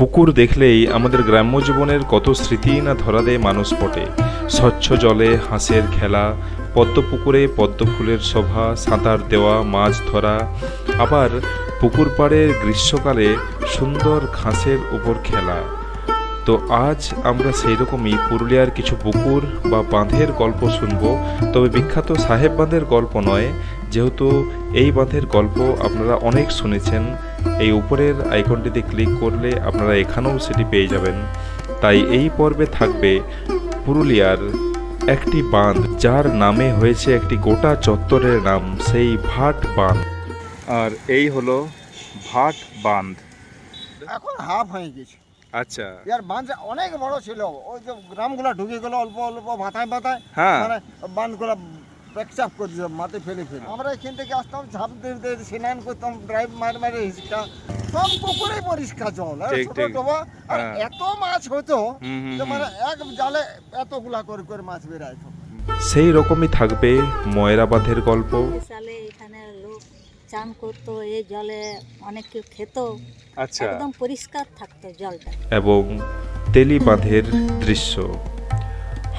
পুকুর দেখলেই আমাদের গ্রাম্য জীবনের কত স্মৃতি না ধরা দেয় মানুষ পটে স্বচ্ছ জলে হাঁসের খেলা, পদ্ম পুকুরে পদ্ম ফুলের শোভা, সাঁতার দেওয়া, মাছ ধরা। আবার পুকুর পাড়ে গ্রীষ্মকালে সুন্দর ঘাসের উপর খেলা। তো আজ আমরা সেই রকমই পুরুলিয়ার কিছু পুকুর বা বাঁধের গল্প শুনব। তবে বিখ্যাত সাহেব বাঁধের গল্প নয় যেহেতু এই বাঁধের গল্প আপনারা অনেক শুনেছেন এই উপরের আইকনটিতে ক্লিক করলে আপনারা এখানেও সেটি পেয়ে যাবেন। তাই এই পর্বে থাকবে পুরুলিয়ার একটি বাঁধ যার নামে হয়েছে একটি গোটা চত্বরের নাম সেই ভাট বাঁধ। আর এই হলো ভাট বাঁধ। এখন হাফ হয়ে গেছে। আচ্ছা। ইয়ার বাঁধ অনেক বড় ছিল ওই যে গ্রামগুলো ঢুকে গেল অল্প অল্প মাথায় মাথায়। হ্যাঁ। মানে বাঁধগুলো পেকচাপ করে দিতাম মাঠে ফেলে ফেলে। আমরা এখান থেকে আসতাম ঝাঁপ দিয়ে স্নান করতাম ড্রাইভ মার মারে হিসকা সব পুকুরে পরিষ্কার জল আর ছোট ডোবা আর হ্যাঁ। এত মাছ হতো যে মানে এক জালে এতগুলা করে করে মাছ বেরাইতো সেই রকমই থাকবে ময়রা বাঁধের গল্প সালে এখানে লোক চান করতো এই জলে অনেক কেউ খেত। আচ্ছা। একদম পরিষ্কার থাকতো জলটা। এবং তেলি বাঁধের দৃশ্য।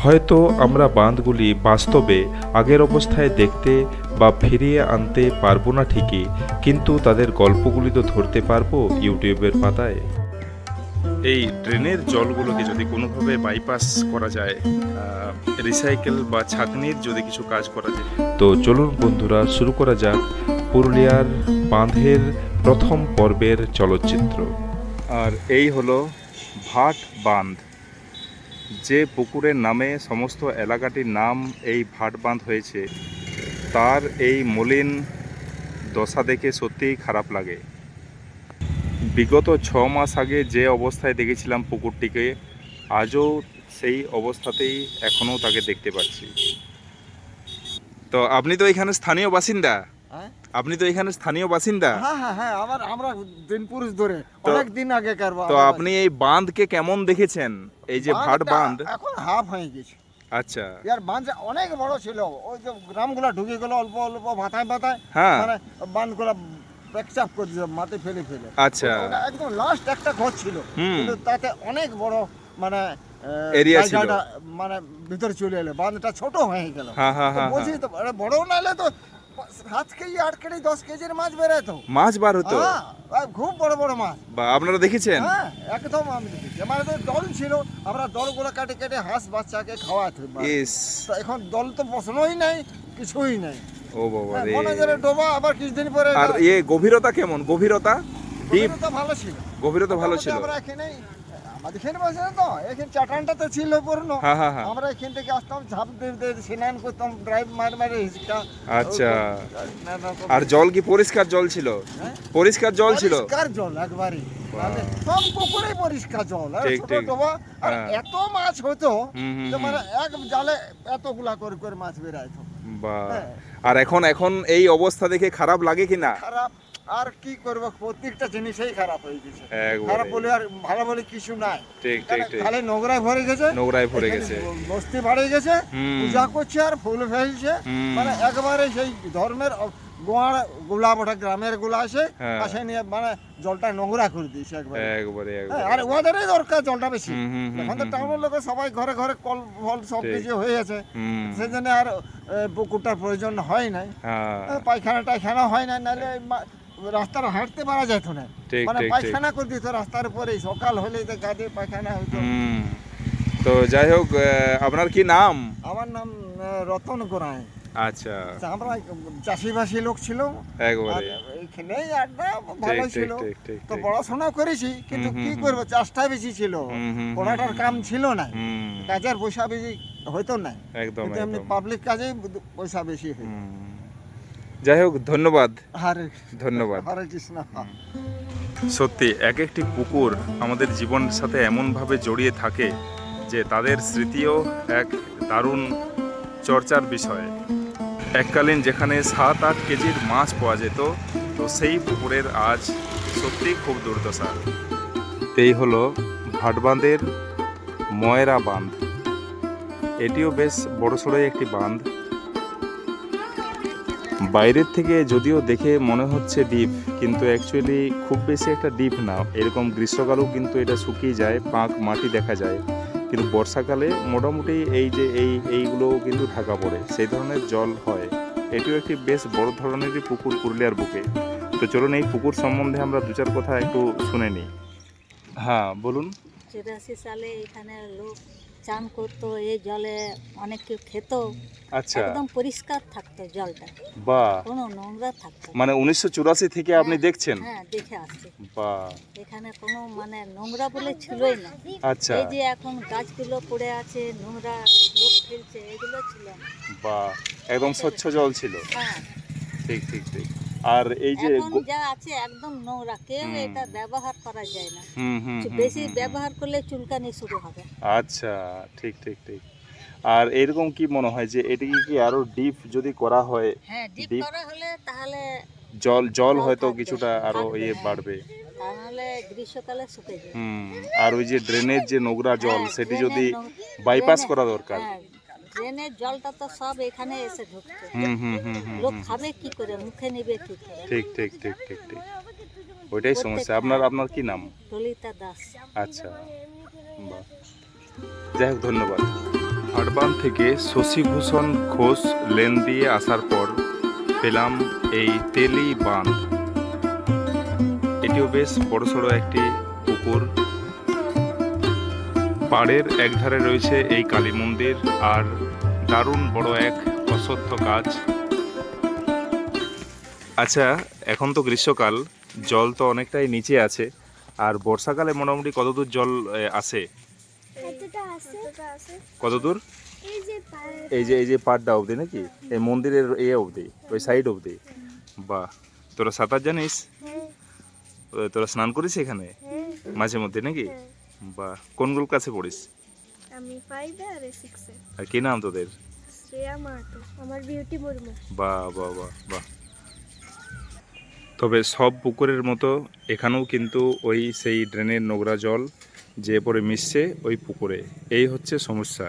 হয়তো আমরা বাঁধগুলি বাস্তবে আগের অবস্থায় দেখতে বা ফিরিয়ে আনতে পারব না ঠিকই কিন্তু তাদের গল্পগুলি তো ধরতে পারব ইউটিউবের পাতায়। এই ড্রেনের জলগুলোকে যদি কোনোভাবে বাইপাস করা যায় রিসাইকেল বা ছাঁকনির যদি কিছু কাজ করা যায়। তো চলুন বন্ধুরা শুরু করা যাক পুরুলিয়ার বাঁধের প্রথম পর্বের চলচ্চিত্র। আর এই হলো ভাট বাঁধ। যে পুকুরের নামে সমস্ত এলাকাটির নাম এই ভাট বাঁধ হয়েছে, তার এই মলিন দশা দেখে সত্যিই খারাপ লাগে। বিগত ছ মাস আগে যে অবস্থায় দেখেছিলাম পুকুরটিকে, আজও সেই অবস্থাতেই এখনও তাকে দেখতে পাচ্ছি। তো আপনি তো এখানে স্থানীয় বাসিন্দা? আপনি তো এখানে স্থানীয় বাসিন্দা। হ্যাঁ হ্যাঁ হ্যাঁ আবার আমরা দিন পুরুষ ধরে। অনেক দিন আগে কারবা তো আপনি এই বাঁধকে কেমন দেখেছেন? এই যে ভাট বাঁধ। এখন হাফ হয়ে গেছে। আচ্ছা। ইয়ার বাঁধ অনেক বড় ছিল। ওই যে গ্রামগুলো ঢুকে গেল অল্প অল্প মাথায় মাথায় হ্যাঁ। মানে বাঁধগুলো পেকচাপ করে মাঠে ফেলে ফেলে। আচ্ছা। একদম লাস্ট একটা ঘর ছিল। কিন্তু তাতে অনেক বড় মানে Area ছিল। মানে ভিতরে চলে এলো। বাঁধটা ছোট হয়ে গেল। হ্যাঁ হ্যাঁ তো হ্যাঁ তো বড় নাহলে তো সাত কেজি আট কেজি দশ কেজির মাছ বেরোতো। মাছ বার হতো হ্যাঁ খুব বড় বড় মাছ। বা আপনারা দেখেছেন? হ্যাঁ একদম আমি দেখেছি। মানে তো দল ছিল আমরা দলগুলো কাটে কেটে হাঁস বাচ্চাকে খাওয়াতে ইস। তো এখন দল তো প্রশ্নই নাই কিছুই নাই। ও বাবা হ্যাঁ, রে। মনে করে ডোবা আবার কিছুদিন পরে আর ইয়ে গভীরতা কেমন? গভীরতা? ডিপ তো ভালো ছিল। গভীরতা ভালো ছিল। আমরা এখানে আমাদের বসে তো? এখানে চাটানটা ছিল পুরনো। হ্যাঁ হ্যাঁ হ্যাঁ। আমরা এখান থেকে আসতাম ঝাঁপ দিয়ে দিয়ে স্নান করতাম ড্রাইভ মার মারে হিসকা আচ্ছা। আর জল কি পরিষ্কার জল ছিল? পরিষ্কার জল ছিল? পরিষ্কার জল একবারে। সব পুকুরে পরিষ্কার জল আর ছোট ডোবা। আর। এত মাছ হতো যে মানে এক জালে এতগুলা করে করে মাছ বেরাইতো। আর এখন এখন এই অবস্থা দেখে খারাপ লাগে কিনা? খারাপ আর কি করব? প্রত্যেকটা জিনিসই খারাপ হয়ে গেছে। খারাপ বলে আর ভালো বলে কিছু নাই। ঠিক ঠিক ঠিক। খালি নোংরায় ভরে গেছে। নোংরায় ভরে গেছে। বস্তি বাড়ে গেছে। পূজা করছে আর ফুল ফেলছে। মানে একবারে সেই ধর্মের গোয়ার গোলা বটা গ্রামেরগুলা আছে হ্যাঁ। পাশে নিয়ে মানে জলটা নোংরা করে দিয়েছে একবারে। একবারে হ্যাঁ, আর ওদেরই দরকার জলটা বেশি। এখন তো টাউনের লোক সবাই ঘরে ঘরে কল ফল সব কিছু হয়ে গেছে হুম। সেই জন্য আর পুকুরটার প্রয়োজন হয় নাই। হ্যাঁ। পায়খানা টায়খানা হয় না নাহলে রাস্তার হাঁটতে পারা যেত না। মানে। পায়খানা করে দিত রাস্তার উপরেই সকাল হলে তো গাড়ি পায়খানা হুম। তো যাই হোক আপনার কি নাম? আমার নাম রতন গোড়াই আচ্ছা। আমরা চাষিবাসী লোক ছিল একবারে। এইখানেই আড্ডা ভালো ছিল। তো। পড়াশোনা করেছি কিন্তু কি। করব চাষটা বেশি ছিল। পড়াটার কাম ছিল না। কাজের পয়সা বেশি হইতো না। একদম এমনি পাবলিক কাজেই পয়সা বেশি হয়। যাই হোক ধন্যবাদ। ধন্যবাদ। সত্যি এক একটি পুকুর আমাদের জীবনের সাথে এমনভাবে জড়িয়ে থাকে যে তাদের স্মৃতিও এক দারুণ চর্চার বিষয়। এককালীন যেখানে সাত আট কেজির মাছ পাওয়া যেত তো সেই পুকুরের আজ সত্যি খুব দুর্দশা। এই হলো ভাটবাঁধের ময়রা বাঁধ। এটিও বেশ বড়সড়ই একটি বাঁধ। বাইরের থেকে যদিও দেখে মনে হচ্ছে ডিপ, কিন্তু অ্যাকচুয়ালি খুব বেশি একটা ডিপ না। এরকম গ্রীষ্মকালেও কিন্তু এটা শুকিয়ে যায়, পাঁক মাটি দেখা যায়। কিন্তু বর্ষাকালে মোটামুটি এই যে এই, এইগুলোও কিন্তু ঢাকা পড়ে, সেই ধরনের জল হয়। এটিও একটি বেশ বড় ধরনেরই পুকুর পুরুলিয়ার বুকে। তো চলুন এই পুকুর সম্বন্ধে আমরা দু চার কথা একটু শুনে নিই। হ্যাঁ বলুন। চুরাশি সালে এখানে লোক চান করতো এই জলে অনেক কেউ খেত। আচ্ছা। একদম পরিষ্কার থাকতো জলটা। বা কোনো নোংরা থাকতো মানে উনিশশো চুরাশি থেকে আপনি হ্যাঁ, দেখছেন? হ্যাঁ দেখে আসছি। বা এখানে কোনো মানে নোংরা বলে ছিলই না। আচ্ছা। এই যে এখন গাছগুলো পড়ে আছে নোংরা লোক ফেলছে এগুলো ছিল না। বা একদম স্বচ্ছ জল ছিল। হ্যাঁ। ঠিক ঠিক ঠিক। আর এই যে এখন যা আছে একদম নোংরা কেউ। এটা ব্যবহার করা যায় না বেশি। ব্যবহার করলে চুলকানি শুরু হবে আচ্ছা ঠিক ঠিক ঠিক আর এরকম কি মনে হয় যে এটিকে কি আরও ডিপ যদি করা হয় হ্যাঁ ডিপ করা হলে তাহলে জল জল হয়তো কিছুটা আরও ইয়ে হ্যাঁ। বাড়বে তাহলে গ্রীষ্মকালে শুকে যায় হুম আর ওই যে ড্রেনের যে নোংরা জল হ্যাঁ, সেটি যদি বাইপাস করা দরকার হ্যাঁ ড্রেনের জলটা তো সব এখানে এসে ঢুকছে। হুম হুম হুম লোক খাবে কি করে? মুখে নিবে কি করে? ঠিক ঠিক ঠিক ঠিক ঠিক। ওইটাই সমস্যা। আপনার আপনার কি নাম? ললিতা দাস। আচ্ছা। বাহ। যাই হোক ধন্যবাদ। আরবান থেকে শশীভূষণ ঘোষ লেন দিয়ে আসার পর পেলাম এই তেলি বাঁধ। এটিও বেশ বড়সড় একটি পুকুর। পাড়ের একধারে রয়েছে এই কালী মন্দির আর দারুণ বড় এক অশ্বত্থ কাজ। আচ্ছা এখন তো গ্রীষ্মকাল জল তো অনেকটাই নিচে আছে। আর বর্ষাকালে মোটামুটি কতদূর জল আসে? কতদূর? এই যে এই যে পাড়টা অবধি নাকি? এই মন্দিরের এ অবধি ওই সাইড অবধি? বাহ তোরা সাঁতার জানিস? হ্যাঁ। তোরা স্নান করিস এখানে? হ্যাঁ। মাঝে মধ্যে নাকি? হ্যাঁ। বাহ কোনগুলো কাছে পড়িস? আমি ফাইভে আর সিক্সে আর কি নাম তোদের? শ্রেয়া মাহাতো আমার বিউটি মুর্মু। বাহ বাহ বাহ বাহ তবে সব পুকুরের মতো এখানেও কিন্তু ওই সেই ড্রেনের নোংরা জল যে পরে মিশছে ওই পুকুরে। এই হচ্ছে সমস্যা।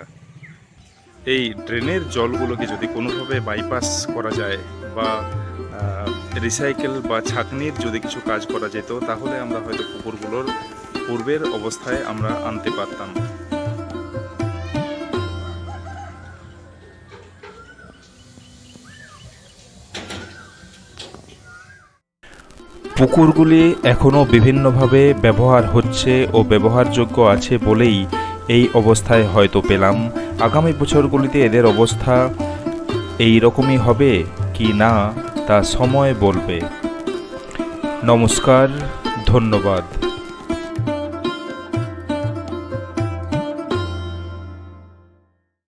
এই ড্রেনের জলগুলোকে যদি কোনোভাবে বাইপাস করা যায় বা রিসাইকেল বা ছাঁকনির যদি কিছু কাজ করা যেত তাহলে আমরা হয়তো পুকুরগুলোর পূর্বের অবস্থায় আমরা আনতে পারতাম। পুকুরগুলি এখনও বিভিন্নভাবে ব্যবহার হচ্ছে ও ব্যবহারযোগ্য আছে বলেই এই অবস্থায় হয়তো পেলাম। আগামী বছরগুলিতে এদের অবস্থা এই রকমই হবে কি না তা সময় বলবে। নমস্কার, ধন্যবাদ।